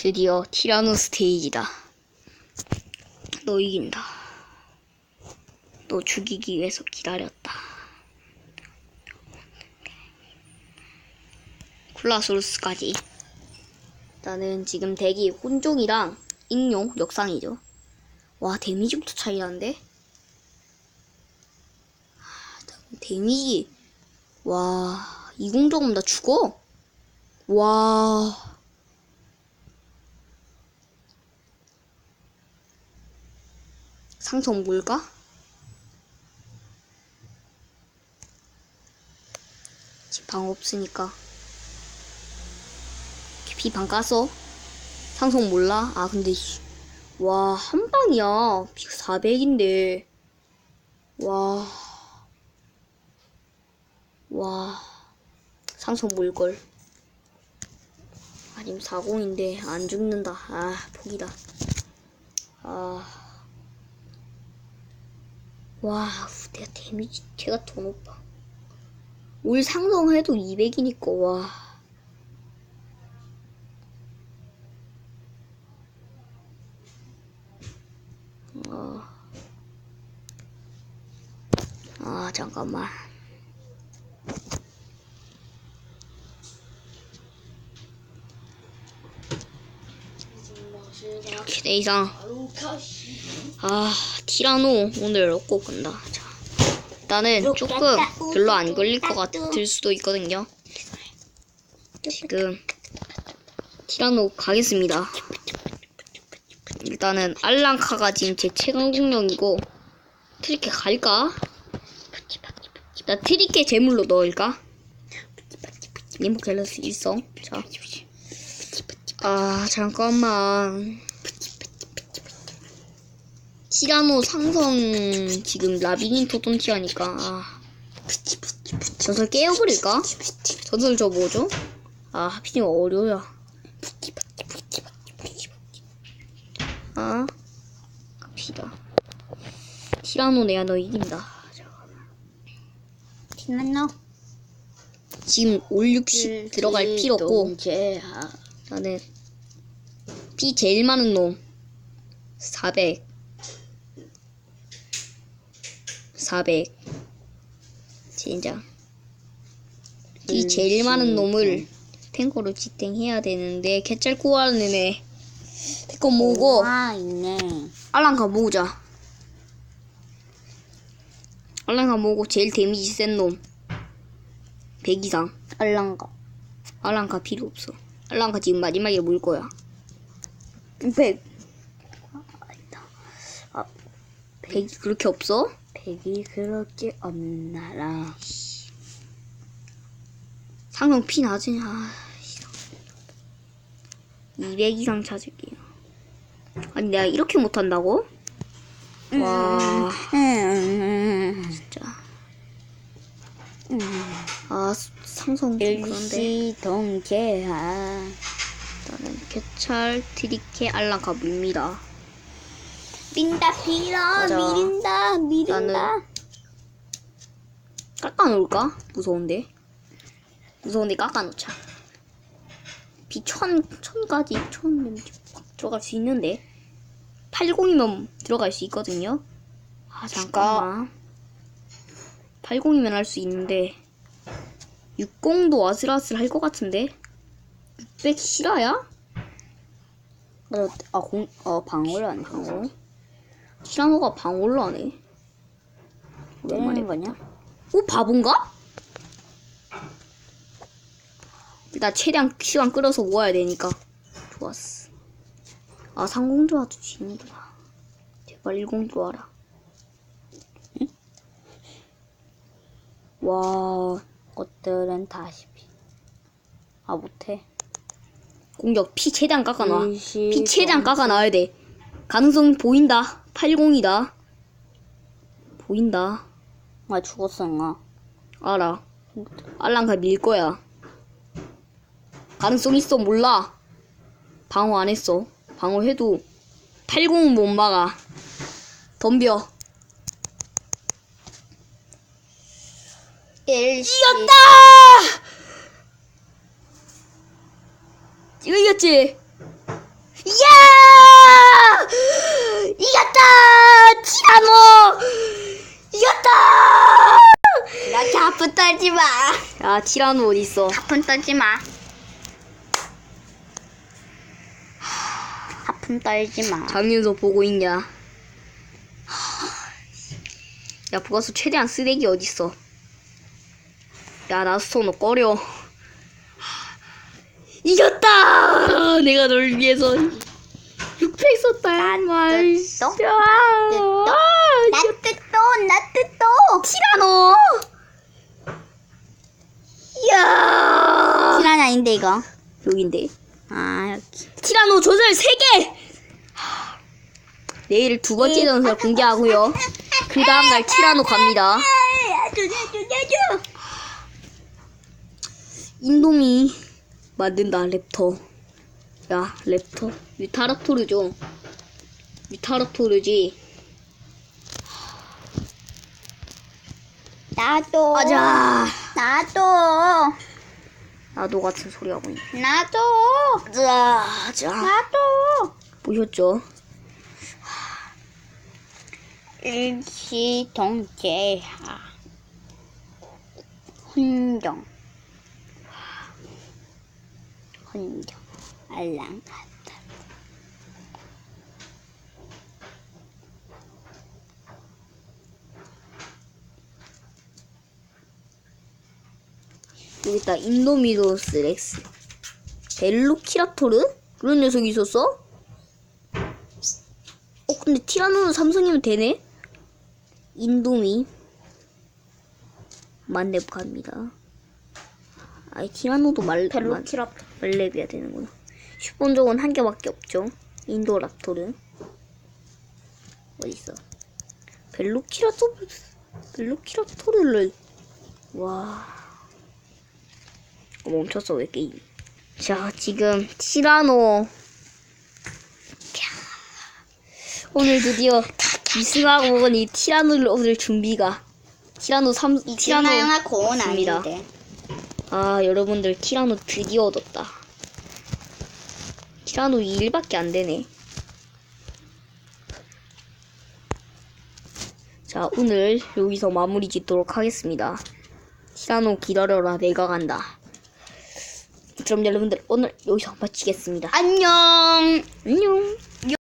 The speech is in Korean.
드디어 티라노 스테이지다. 너 이긴다. 너 죽이기 위해서 기다렸다. 쿨라소루스까지. 나는 지금 덱이 혼종이랑 익룡 역상이죠. 와 데미지부터 차이 나는데? 아, 데미지 와 이공적으면 나 죽어. 와 상성 뭘까? 지방 없으니까 깊이 방 까서 상성 몰라? 아 근데 씨, 와 한 방이야 피 400인데 와 와, 상성 몰걸. 아니면 40인데 안 죽는다. 아, 포기다. 아. 와, 내가 데미지 제가 더 높아. 올 상성해도 200이니까 와. 아, 아 잠깐만. 이렇게 돼 이상. 아, 티라노 오늘 얻고 간다. 자, 일단은 조금 별로 안 걸릴 것 같을 수도 있거든요. 지금 티라노 가겠습니다. 일단은 알랑카가 지금 제 최강 중령이고 트리케 갈까? 나 트리케 제물로 넣을까? 니모 갤러스 일성. 자. 아, 잠깐만. 티라노 상성 지금 라비닌토 톤치하니까. 아. 전설 깨어버릴까? 전설 저 뭐죠? 아 하필이면 어려야 아 갑시다. 티라노 내야 너 이긴다. 티나노. 지금 올 60 들어갈 필요 없고. 나는 피 제일 많은 놈. 400 400 진짜. 피 제일 많은 놈을 탱커로 지탱해야 되는데 개짤 구하는 애. 탱커 모으고 아 있네. 알랑가 모으자. 알랑가 모으고 제일 데미지 센 놈. 100 이상. 알랑가. 알랑가 필요 없어. 알랑가 지금 마지막에 모을 거야. 100 100이 그렇게 없어? 100이 그렇게 없나라 상성 피 낮으냐. 아, 200 이상 찾을게요. 아니, 내가 이렇게 못한다고? 와, 음, 진짜. 아, 상성 좀 그런데. 일시 동계하 일단은 개찰, 트리케, 알랑가 물니다. 민다 빌어 맞아. 미린다 미린다 나는- 깎아놓을까? 무서운데. 무서운데 깎아놓자. 비 천, 천까지, 천 들어갈 수 있는데. 80이면 들어갈 수 있거든요. 아, 잠깐만. 80이면 할 수 있는데. 60도 아슬아슬 할 것 같은데. 600 실화야? 어, 아, 공, 어, 방울 안 해. 어? 티라노가 방울로 하네. 때리는 거냐? 오, 바본가? 나 최대한 시간 끌어서 모아야 되니까. 좋았어. 아, 상공 좋아도 지는구나. 제발 일공 좋아라. 응? 와, 꽃들은 다시 피. 아, 못해. 공격 피 최대한 깎아놔. 피 최대한 깎아놔야 돼. 가능성 보인다. 80이다. 보인다. 아, 죽었어, 나. 알아. 알랑가 밀 거야. 가능성 있어 몰라. 방어 안 했어. 방어해도 80 못 막아. 덤벼. 일시. 이겼다! 이겼지? 야! 이겼다! 티라노! 이겼다! 나 자푼 떨지 마. 야, 티라노 어딨어? 하푼 떨지 마. 하푼 떨지 마. 장윤서 보고 있냐? 야, 부가수 최대한 쓰레기 어딨어? 야, 나스토 너 꺼려. 이겼다! 내가 널 위해서 6팩 썼다, 정말. 또? 아, 또? 아, 나트 또, 나트 또. 티라노! 이야! 티라니 아닌데 이거. 여긴데. 아 여기. 티라노 조절 3개! 내일 두 번째 전설 공개하고요. 그 다음 날 티라노 갑니다. 인도미 만든다 랩터. 야 랩터 유타라토르죠. 유타라토르지. 나도. 맞아. 나도. 나도 같은 소리 하고 있네. 나도. 자, 자 나도. 보셨죠? 일시동제하. 혼정. 혼정. 알랑하 여기 있다 인도미도스 렉스. 벨로키라토르? 그런 녀석이 있었어? 어 근데 티라노는 삼성이면 되네? 인도미 만렙 갑니다. 아이 티라노도 말 벨로키랍. 말렙이야 되는구나. 슈폰적은 한 개밖에 없죠. 인도랍토르 어디 있어? 벨로키라토르 벨로키라토르를 와 어, 멈췄어 왜 게임? 자 지금 티라노 캬. 오늘 드디어 이승하고 먹은 이 티라노를 얻을 준비가 티라노 3 티라노 고은 맞습니다. 아닌데. 아 여러분들 티라노 드디어 얻었다 티라노 2일밖에 안 되네 자 오늘 여기서 마무리 짓도록 하겠습니다 티라노 기다려라 내가 간다 그럼 여러분들 오늘 여기서 마치겠습니다. 안녕. 안녕